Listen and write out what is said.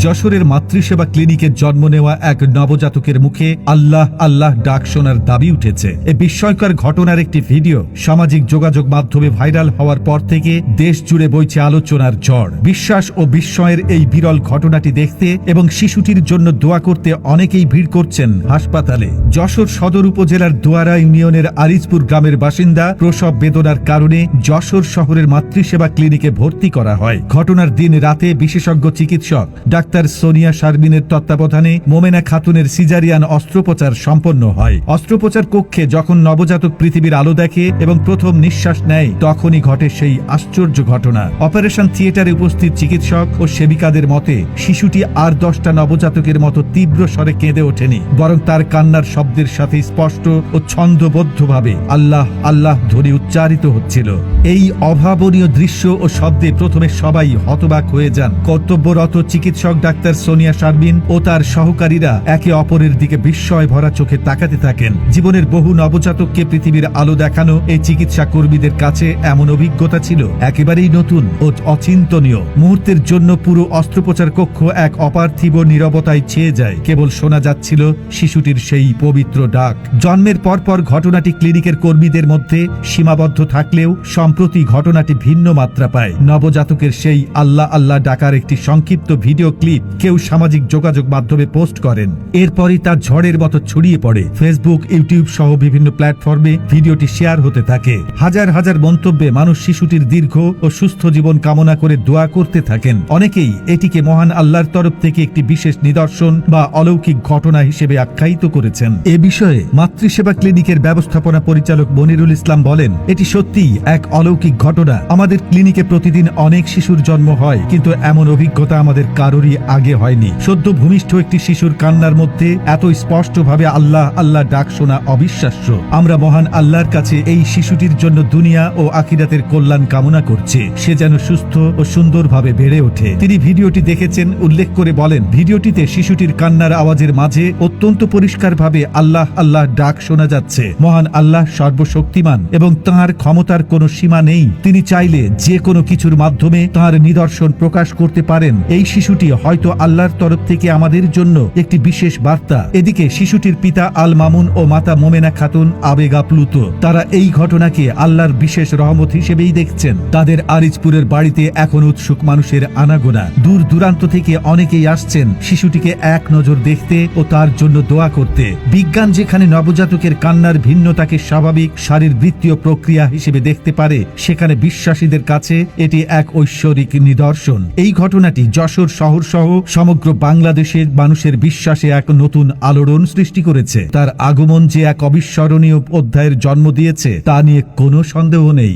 যশোরের মাতৃসেবা ক্লিনিকে জন্ম নেওয়া এক নবজাতকের মুখে আল্লাহ আল্লাহ ডাক শোনার দাবি উঠেছে। এ বিস্ময়কর ঘটনার একটি ভিডিও সামাজিক যোগাযোগ মাধ্যমে ভাইরাল হওয়ার পর থেকে দেশ জুড়ে বইছে আলোচনার ঝড়। বিশ্বাস ও বিস্ময়ের এই বিরল ঘটনাটি দেখতে এবং শিশুটির জন্য দোয়া করতে অনেকেই ভিড় করছেন হাসপাতালে। যশোর সদর উপজেলার দোয়ারা ইউনিয়নের আরিজপুর গ্রামের বাসিন্দা প্রসব বেদনার কারণে যশোর শহরের মাতৃসেবা ক্লিনিকে ভর্তি করা হয়। ঘটনার দিন রাতে বিশেষজ্ঞ চিকিৎসক ডাক্তার সোনিয়া শারমিনের তত্ত্বাবধানে মোমেনা খাতুনের সিজারিয়ান অস্ত্রোপচার সম্পন্ন হয়। অস্ত্রোপচার কক্ষে যখন নবজাতক পৃথিবীর আলো দেখে এবং প্রথম নিঃশ্বাস নেয়, তখনই ঘটে সেই আশ্চর্য ঘটনা। অপারেশন থিয়েটারে উপস্থিত চিকিৎসক ও সেবিকাদের মতে, শিশুটি আর দশটা নবজাতকের মতো তীব্র স্বরে কেঁদে ওঠেনি, বরং তার কান্নার শব্দের সাথে স্পষ্ট ও ছন্দবদ্ধভাবে আল্লাহ আল্লাহ ধ্বনি উচ্চারিত হচ্ছিল। এই অভাবনীয় দৃশ্য ও শব্দে প্রথমে সবাই হতবাক হয়ে যান। কর্তব্যরত চিকিৎসক ডাক্তার সোনিয়া শারমিন ও তার সহকারীরা একে অপরের দিকে বিস্ময় ভরা চোখে তাকাতে থাকেন। জীবনের বহু নবজাতককে পৃথিবীর আলো দেখানো এই চিকিৎসা কর্মীদের কাছে এমন অভিজ্ঞতা ছিল, একেবারেই নতুন ও অচিন্তনীয়। মুহূর্তের জন্য পুরো অস্ত্রোপচার কক্ষ এক অপার্থিব নীরবতায় ছেয়ে যায়। কেবল শোনা যাচ্ছিল শিশুটির সেই পবিত্র ডাক। জন্মের পরপর ঘটনাটি ক্লিনিকের কর্মীদের মধ্যে সীমাবদ্ধ থাকলেও সম্প্রতি ঘটনাটি ভিন্ন মাত্রা পায়। নবজাতকের সেই আল্লাহ আল্লাহ ডাকার একটি সংক্ষিপ্ত ভিডিও ক্লিপ কেউ সামাজিক যোগাযোগ মাধ্যমে পোস্ট করেন। এরপরই তা ঝড়ের মতো ছড়িয়ে পড়ে। ফেসবুক ইউটিউব সহ বিভিন্ন প্ল্যাটফর্মে ভিডিওটি শেয়ার হতে থাকে। হাজার হাজার মন্তব্যে মানুষ শিশুটির দীর্ঘ ও সুস্থ জীবন কামনা করে দোয়া করতে থাকেন। অনেকেই এটিকে মহান আল্লাহর তরফ থেকে একটি বিশেষ নিদর্শন বা অলৌকিক ঘটনা হিসেবে আখ্যায়িত করেছেন। এ বিষয়ে মাতৃসেবা ক্লিনিকের ব্যবস্থাপনা পরিচালক মনিরুল ইসলাম বলেন, এটি সত্যিই এক অলৌকিক ঘটনা। আমাদের ক্লিনিকে প্রতিদিন অনেক শিশুর জন্ম হয়, কিন্তু এমন অভিজ্ঞতা আমাদের কারোরই আগে হয়নি। সদ্য ভূমিষ্ঠ একটি শিশুর কান্নার মধ্যে এত স্পষ্টভাবে আল্লাহ আল্লাহ ডাক শোনা অবিশ্বাস্য। আমরা মহান আল্লাহর কাছে এই শিশুটির জন্য দুনিয়া ও আখিরাতের কল্যাণ কামনা করছে। সে যেন সুস্থ ও সুন্দরভাবে বেড়ে ওঠে। তিনি ভিডিওটি দেখেছেন, উল্লেখ করে বলেন, ভিডিওটিতে শিশুটির কান্নার আওয়াজের মাঝে অত্যন্ত পরিষ্কারভাবে আল্লাহ আল্লাহ ডাক শোনা যাচ্ছে। মহান আল্লাহ সর্বশক্তিমান এবং তাঁর ক্ষমতার কোনো সীমা নেই। তিনি চাইলে যে কোনো কিছুর মাধ্যমে তাঁর নিদর্শন প্রকাশ করতে পারেন। এই শিশুটি হয়তো আল্লাহর তরফ থেকে আমাদের জন্য একটি বিশেষ বার্তা। এদিকে শিশুটির পিতা আল মামুন ও মাতা মোমেনা খাতুন আবেগ আপ্লুত। তারা এই ঘটনাকে আল্লাহর বিশেষ রহমত হিসেবেই দেখছেন। তাদের আরিজপুরের বাড়িতে এখন উৎসুক মানুষের আনাগোনা। দূর দূরান্ত থেকে অনেকেই আসছেন শিশুটিকে এক নজর দেখতে ও তার জন্য দোয়া করতে। বিজ্ঞান যেখানে নবজাতকের কান্নার ভিন্নতাকে স্বাভাবিক শারীরবৃত্তীয় প্রক্রিয়া হিসেবে দেখতে পারে, সেখানে বিশ্বাসীদের কাছে এটি এক ঐশ্বরিক নিদর্শন। এই ঘটনাটি যশোর শহর সহ সমগ্র বাংলাদেশের মানুষের বিশ্বাসে এক নতুন আলোড়ন সৃষ্টি করেছে। তার আগমন যে এক অবিস্মরণীয় অধ্যায়ের জন্ম দিয়েছে, তা নিয়ে কোনো সন্দেহ নেই।